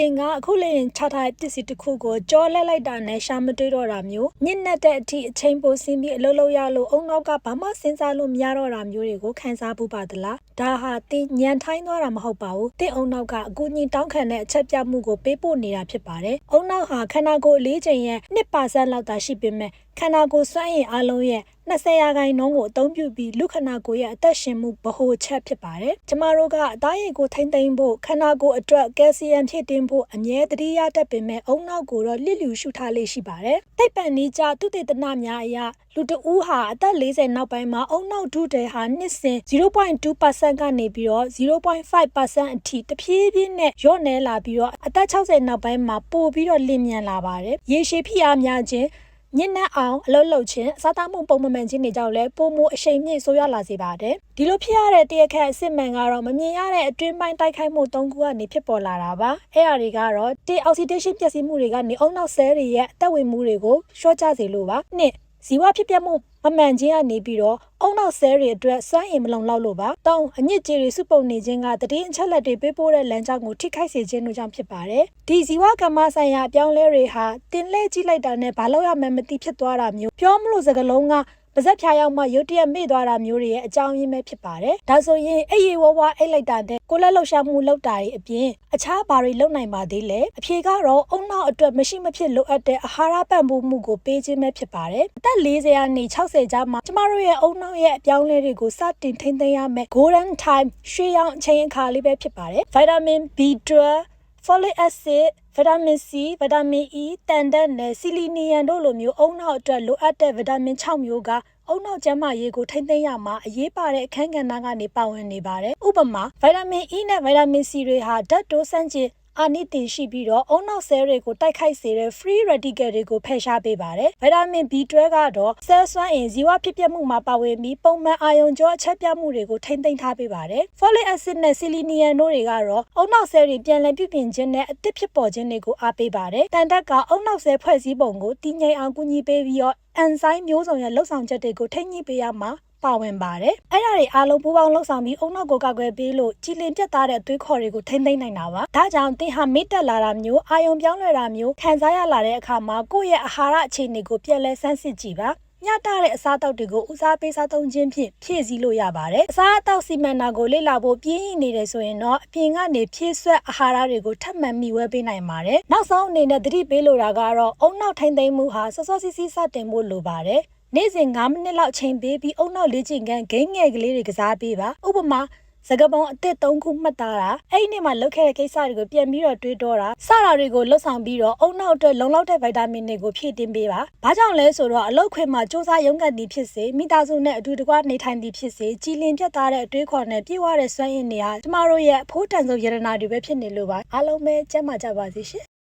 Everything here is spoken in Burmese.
တင်ကအခုလေရင်ချထားတဲ့ပစ္စည်းတစ်ခုကိုကြောလဲလိုက်တာနဲ့ရှာမတွေ့တော့တာမျိုးညစ်နက်တဲ့အထိအချိန်ပိုဆင်းပြီးအလုပ်လုပ်ရလို့အုံနောက်ကဘာမှစဉ်းစားလို့မရတော့တာမျိုးတွေကိုခန်းစားပူပါသလားဒါဟာတင်ညံထိုင်းသွားတာမဟုတ်ပါဘူးတင်အုံနောက်ကအကူအညီတောင်းခံတဲ့အချက်ပြမှုကိုပေးပို့နေတာဖြစ်ပါတယ်အုံနောက်ဟာခန္ဓာကိုယ်အလေးချိန်ရဲ့1%လောက်သာရှိပေမဲ့ ခန္ဓာကိုယ်စွမ်းရည်အလုံးရဲ့20ရာခိုင်နှုန်းကိုအသုံးပြုပြီးလူခန္ဓာကိုယ်ရဲ့အသက်ရှင်မှုဗဟိုချက်ဖြစ်ပါတယ်။ကျမတို့ကအသားရည်ကိုထိမ့်သိမ်းဖို့ခန္ဓာကိုယ်အတွက်ကယ်လ်ဆီယမ်ဖြည့်တင်းဖို့အမြဲတတိယတတ်ပေမဲ့အုံနောက်ကိုတော့လစ်လျူရှုထားလေးရှိပါတယ်။တိတ်ပန်နီးကြသူတေသနများအရလူတဦးဟာအသက်40နောက်ပိုင်းမှာအုံနောက်ဒုတဲဟာနှစ်စဉ်0.2%ကနေပြီးတော့0.5%အထိတဖြည်းဖြည်းနဲ့လျော့နေလာပြီးတော့အသက်60နောက်ပိုင်းမှာပိုပြီးတော့လင်းမြန်လာပါတယ်။ရေရှည်ဖိအားများခြင်း ညစ်နက်အောင်အလုပ်လုပ်ခြင်းအစားသားမှုပုံမမှန်ခြင်းတွေကြောင့်လည်းပုံမှုအရှိန်မြင့်ဆိုးရွားလာစေပါတယ်။ဒီလိုဖြစ်ရတဲ့တရခက်အစစ်မှန်ကတော့မမြင်ရတဲ့အတွင်းပိုင်းတိုက်ခိုက်မှု၃ခုကနေဖြစ်ပေါ်လာတာပါ။အဲ့အရာတွေကတော့တေအောက်ဆီဒေးရှင်းပျက်စီးမှုတွေကနေအုံနောက်ဆဲတွေရဲ့အသက်ဝင်မှုတွေကိုရှော့ချစေလိုပါ။နှစ်ဇီဝဖြစ်ပျက်မှု မမှန်ခြင်းကနေပြီးတော့အုံနောက်ဆဲတွေအတွက်စွမ်းအင်မလုံလောက်လို့ပါ။တောင်းအညစ်ကြေးတွေစုပုံနေခြင်းကတည်င်းအချက်လက်တွေပေးပို့တဲ့လမ်းကြောင်းကိုထိခိုက်စေခြင်းတို့ကြောင့်ဖြစ်ပါတယ်။ဒီဇီဝကမ္မဆိုင်ရာအပြောင်းလဲတွေဟာတင်လဲကြည့်လိုက်တာနဲ့ဘာလို့ရမှန်းမသိဖြစ်သွားတာမျိုးပြောမလို့စကလုံးက ပါဇက်ဖြာရောက်မှရုတ်တရက်မေ့သွားတာမျိုးတွေရဲ့အကြောင်းရင်းပဲဖြစ်ပါတယ်။ဒါဆိုရင်အဲ့ရီဝဝအိတ်လိုက်တာနဲ့ကိုလက်လှုပ်ရှားမှုလုပ်တာတွေအပြင်အခြားဘာတွေလုပ်နိုင်ပါသေးလဲ။အဖြေကတော့အုံနောက်အတွက်မရှိမဖြစ်လိုအပ်တဲ့အာဟာရပံ့ပိုးမှုကိုပေးခြင်းပဲဖြစ်ပါတယ်။အသက်40ကနေ60ကြားမှာကျမတို့ရဲ့အုံနောက်ရဲ့အပြောင်းလဲတွေကိုစတင်ထိန်းသိမ်းရမယ် golden time ရွှေရောင်အချိန်အခါလေးပဲဖြစ်ပါတယ်။ vitamin B12 folic acid ဗီတာမင် C ဗီတာမင် E တန်တက်နဲ့ဆီလီနီယမ်တို့လိုမျိုးအုံနောက်အတွက်လိုအပ်တဲ့ဗီတာမင်6မျိုးကအုံနောက်ကျန်းမာရေးကိုထိမ့်သိမ်းရမှာအရေးပါတဲ့အခန်းကဏ္ဍကနေပါဝင်နေပါတယ်။ဥပမာဗီတာမင် E နဲ့ဗီတာမင် C တွေဟာဓာတ်တိုးဆန့်ကျင် အာနိသင်ရှိပြီးတော့အုံနောက်ဆဲတွေကိုတိုက်ခိုက်စေတဲ့ free radical တွေကိုဖယ်ရှားပေးပါတယ်။ဗီတာမင် B12 ကတော့ဆဲစွမ်းအင်ဇီဝဖြစ်ပျက်မှုမှာပါဝင်ပြီးပုံမှန်အာယုံကြောအချက်ပြမှုတွေကိုထိမ့်သိမ်းထားပေးပါတယ်။ folic acid နဲ့ selenium တို့တွေကတော့အုံနောက်ဆဲတွေပြန်လည်ပြုပြင်ခြင်းနဲ့အသစ်ဖြစ်ပေါ်ခြင်းတွေကိုအားပေးပါတယ်။တန်တက်ကအုံနောက်ဆဲဖွဲ့စည်းပုံကိုတည်ငြိမ်အောင်ကူညီပေးပြီးတော့အန်ဆိုင်းမျိုးစုံရဲ့လှုပ်ဆောင်ချက်တွေကိုထိမ့်ညှိပေးရမှာ ပါဝင်ပါတယ်။အဲ့ဒါတွေအားလုံးပူးပေါင်းလှုပ်ဆောင်ပြီးအုံနောက်ကိုကောက်ွယ်ပေးလို့ကြည်လင်ပြတ်သားတဲ့သွေးခေါ်တွေကိုထိမ့်သိမ်းနိုင်တာပါ။ဒါကြောင့်သင်ဟာမိတ်တက်လာတာမျိုးအာယုံပြောင်းလဲတာမျိုးခံစားရလာတဲ့အခါမှာကိုယ့်ရဲ့အာဟာရအခြေအနေကိုပြန်လဲဆန်းစစ်ကြည့်ပါ။ညတာတဲ့အစားအသောက်တွေကိုဦးစားပေးစားသုံးခြင်းဖြင့်ဖြည့်ဆည်းလို့ရပါတယ်။အစားအသောက်စီမံတာကိုလေ့လာဖို့ပြင်းရည်နေတယ်ဆိုရင်တော့အပြင်ကနေဖြည့်ဆွက်အာဟာရတွေကိုထပ်မံမိဝဲပေးနိုင်ပါတယ်။နောက်ဆုံးအနေနဲ့သတိပေးလိုတာကတော့အုံနောက်ထိမ့်သိမ်းမှုဟာစောစောစီးစီးစတင်ဖို့လိုပါတယ်။ နေ့စဉ်9မိနစ်လောက်ချိန်ပေးပြီးအုံနောက်လေ့ကျင့်ခန်းဂိမ်းငယ်ကလေးတွေကစားပေးပါဥပမာစကပုံအစ်စ်၃ခုမှတ်သားတာအဲ့ဒီနေ့မှာလုပ်ခဲ့တဲ့ကိစ္စတွေကိုပြန်ပြီးတော့တွေးတောတာစတာတွေကိုလှုပ်ဆောင်ပြီးတော့အုံနောက်အတွက်လုံလောက်တဲ့ဗိုက်တာမင်တွေကိုဖြည့်တင်းပေးပါ။ဘာကြောင့်လဲဆိုတော့အလုတ်ခွေမှာစ조사ရုံးကန်သည်ဖြစ်စေမိသားစုနဲ့အတူတကွနေထိုင်သည်ဖြစ်စေကြည်လင်ပြတ်သားတဲ့အတွေးခေါ်နဲ့ပြည့်ဝတဲ့စွမ်းရည်တွေဟာကျမတို့ရဲ့အဖို့တန်ဆုံးယရနာတွေပဲဖြစ်နေလို့ပါအားလုံးပဲကျန်းမာကြပါစေရှင်